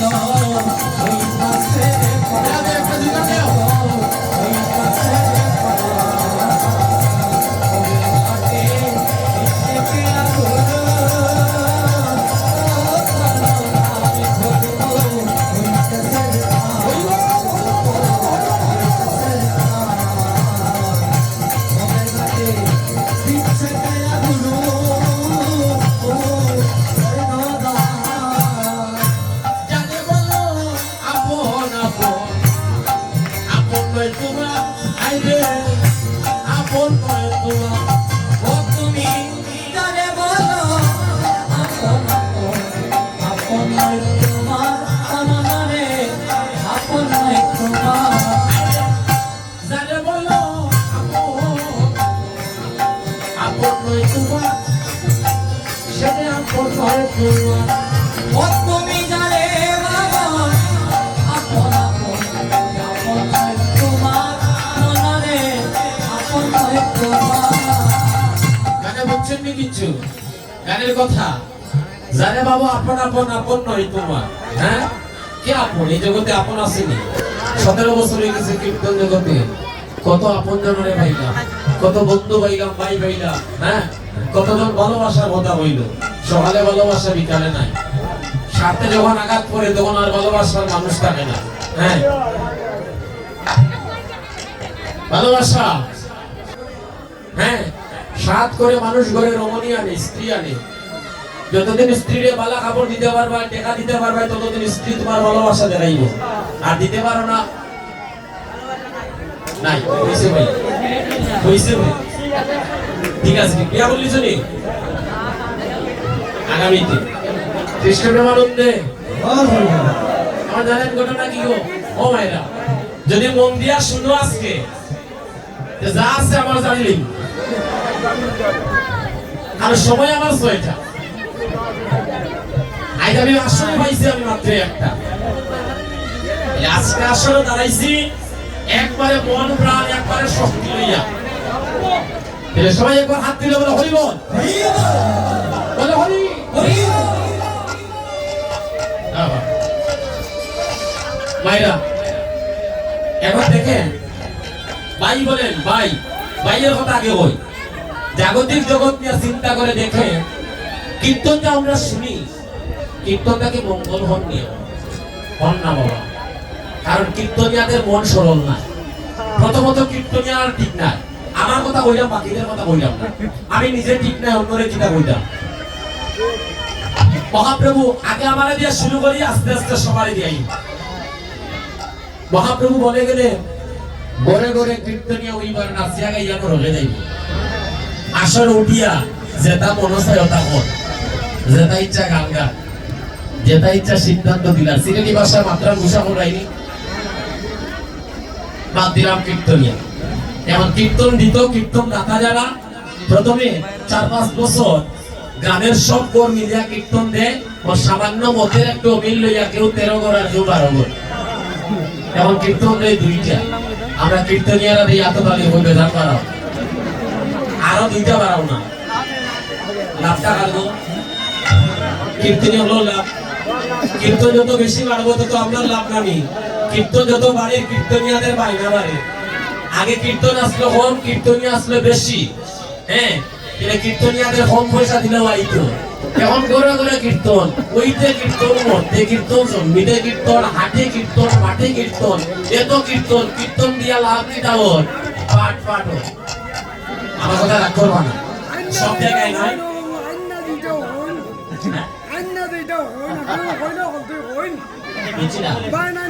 So. কিছু? কথা। জানে বাবা, আপন আপন আপন নয় তোমার হ্যাঁ? কে আপন? এই জগতে আপন আসেনি সতেরো বছর হয়ে গেছে কীর্তন জগতে। কত আপন জনরে পাইলাম কত বন্ধু পাইলাম ভাই পাইলাম হ্যাঁ? কতজন ভালোবাসার কথা হইল? সকালে ভালোবাসা বিকালে নাই। সাথে যখন আঘাত পড়ে, তখন আর ভালোবাসার মানুষ থাকে না। হ্যাঁ? ভালোবাসা? হ্যাঁ? সাত করে মানুষ ঘরে রমণী আনে, স্ত্রী আনে। যতদিন স্ত্রীরে বালা কাপড় দিতে পারবা, টেকা দিতে পারবা, ততদিন স্ত্রী তোমার ভালোবাসা দেখাইব। আর দিতে পারো না। নাই, হইছে ভাই। হইছে ভাই। ঠিক আছে বিয়া বললি শুনি আগামীতে। কৃষ্ণ প্রেমানন্দে আমার জানেন ঘটনা কি গো? ও মায়েরা, যদি মন দিয়া শুনো আজকে, যা আছে আমার জানলি আর সময় আমার ছয়টা। আজ আমি আসলে পাইছি আমি মাত্র একটা। আজকে আসলে দাঁড়াইছি, একবারে মন প্রাণ, একবারে শক্তি লইয়া। তাহলে সবাই একবার হাত বলে হরি বল। বলে হরি। হরি। মায়েরা দেখেন। বলেন কথা আগে হই জাগতিক জগৎ নিয়ে চিন্তা করে দেখে কীর্তনটা আমরা শুনি কীর্তনটাকে মঙ্গল হন নিয়ে। হন না বাবা। কারণ কীর্তনিয়াদের মন সরল না প্রথমত কীর্তনিয়ার ঠিক নাই। আমার কথা কইলাম বাকিদের কথা কইলাম না। আমি নিজে ঠিক নাই অন্যরে কিতা কইতাম মহাপ্রভু, আগে আমারে দিয়ে শুরু করি, আস্তে আস্তে সবারই দিয়াই মহাপ্রভু বলে গেলে, গড়ে গড়ে কীর্তনীয় ওইবার নাচিয়া গাইয়া রলে যাইব। আসর উঠিয়া যেটা মন চায় ওটা কর যেটা ইচ্ছা গান গা যেটা ইচ্ছা সিদ্ধান্ত দিলা সিলেটি ভাষা মাত্রা ঘুষা করাইনি বাদ দিলাম কীর্তনিয়া। এমন কীর্তন দিত, কীর্তন দাতা যারা প্রথমে চার পাঁচ বছর গানের সব কর মিলিয়া কীর্তন দেয় ও সামান্য মতের একটু অমিল লইয়া কেউ তেরো ঘর আর কেউ বারো ঘর এমন কীর্তন দেয় দুইটা। আমরা কীর্তনিয়ারা দিই এত তালি হইবে ধান বাড়াও। আরও দুইটা বাড়াও না। লাভটা কাটবো কীর্তনী হলো লাভ। কীর্তন যত বেশি বাড়বো, তত আপনার লাভ নামি। কীর্তন যত বাড়ে, কীর্তনিয়াদের বাইনা বাড়ে। আগে কীর্তন আসলো কম কীর্তনীয় আসলো বেশি। হ্যাঁ এটা কীর্তনিয়াদের কম পয়সা দিলেও আইতো এখন করে করে কীর্তন ওইতে কীর্তন মধ্যে কীর্তন জন্মিতে কীর্তন হাটে কীর্তন মাঠে কীর্তন এত কীর্তন কীর্তন দিয়া লাভ কি তাওর পাট পাট আমার কথা রাগ করবা না। সব জায়গায় নয়। হ্যাঁ? বুঝছি না আচ্ছা, সব জায়গায় নয় না, কথা না।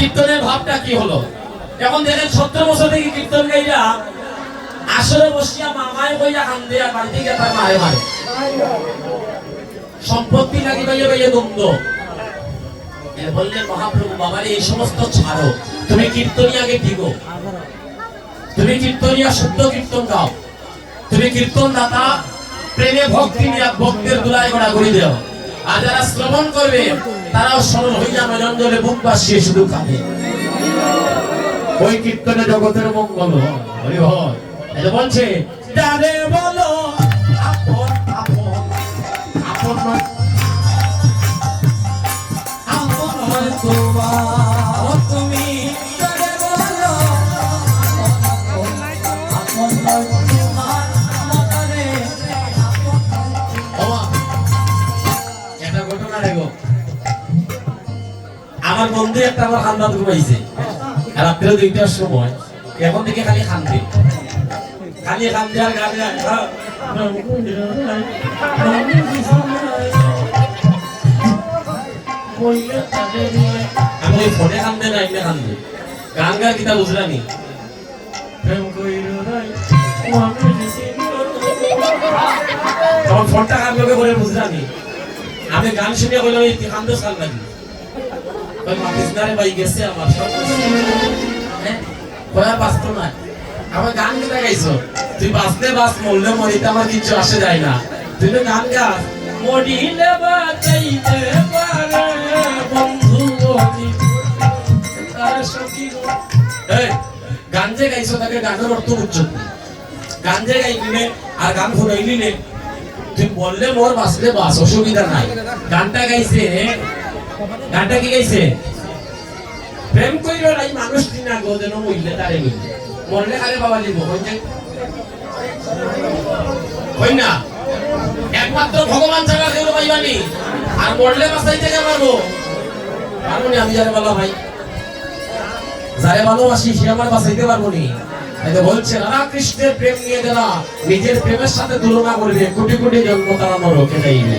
কীর্তনের ভাবটা কি হলো? এখন দেখেন সত্তর বছর থেকে কীর্তন গাইলা আসরে বসিয়া মামায় কইয়া কান দেয়া বাড়িতে গিয়ে তার মারে মারে সম্পত্তি নাকি পাইয়ে পাইয়ে দ্বন্দ্ব বললেন মহাপ্রভু, বাবারে, এই সমস্ত ছাড়ো। তুমি কীর্তনিয়াকে ঠিকো তুমি কীর্তনিয়া শুদ্ধ কীর্তন গাও। তুমি কীর্তন দাতা প্রেমে ভক্তি নিয়ে ভক্তের দুলায় গড়া গড়ি দেও। আর যারা শ্রবণ করবে তারাও হইয়া বুক বাসিয়ে শুধু ওই কীর্তনে জগতের মঙ্গল হয় হরি হয়। বলছে বলো আপন আপন আপন নয়। আপন নয় তোমার। আমার বন্ধু একটা আমার খান্দাত ঘুমাইছে রাত্রে দুইটার সময়। এখন থেকে খালি খান্দে। খালি খান্দে আর গানে হ্যাঁ। আমি ওই ফোনে খান্দে না, এমনি খান্দে। গান গার কিতা দিছিলো। তখন ফোনটা লগে করে বুঝলানি আমি গান শুনে কইলাম, এই কান্দো সাল লাগি? ওই মাফিসদারে ভাই গেছে আমার সব হ্যাঁ? কয়া বাঁচতো না। আমার গান কেটে গাইছো। তুই বাঁচতে বাঁচ মরলে মরিতে আমার কিছু আসে যায় না। তুই তো গান গাস। মরিলে বাঁচাইতে পারে বন্ধু তার সখী এই, গান যে গাইছো তাকে গানের অর্থ বুঝছ না। গান যে গাইলিনে আর গান শুনাইলিনে তুই বললে মোর বাঁচলে বাস অসুবিধা নাই। গানটা গাইছে গানটা কি গাইছে? প্রেম কইল নাই, মানুষ দিনা গো যেন মইলে তারে মিলে। মরলে আরে বাবা লিব হই যে? হই না? একমাত্র ভগবান ছাড়া কেউ পাইবানি আর মরলে বাঁচাইতে কে পারব পারব নি আমি যারে বলা ভাই? যারে ভালোবাসি, সে আমার বাঁচাইতে পারব নি। তো বলছে, রাধা কৃষ্ণের প্রেম নিয়ে যারা নিজের প্রেমের সাথে তুলনা করবে, কোটি কোটি জন্ম তারা নরকে যাইবে।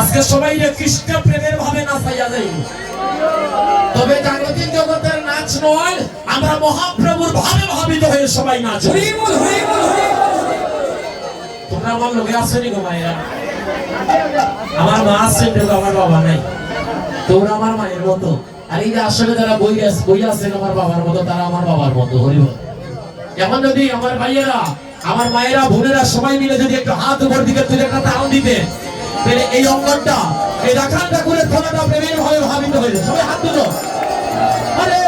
আজকে সবাই রে কৃষ্ণ প্রেমের ভাবে নাচাইয়া যাই তবে জাগতিক জগতের নাচ নয় আমরা মহাপ্রভুর ভাবে ভাবিত হয়ে সবাই নাচ তোমরা আমার লোকে আসেনি গো মায়েরা? আমার মা আসছেন আমার বাবা নাই। তোমরা আমার মায়ের মতো। আর এই যে আসলে যারা বই বই আছেন আমার বাবার মতো তারা আমার বাবার মতো হরিবল এখন যদি আমার ভাইয়েরা আমার মায়েরা বোনেরা সবাই মিলে যদি একটু হাত উপর দিকে তুলে একটা তাল দিতে এই অঙ্গনটা এই রাখাল ঠাকুরের থানাটা প্রেমের ভাবে ভাবিত হয়েছে। সবাই হাত তুলো আরে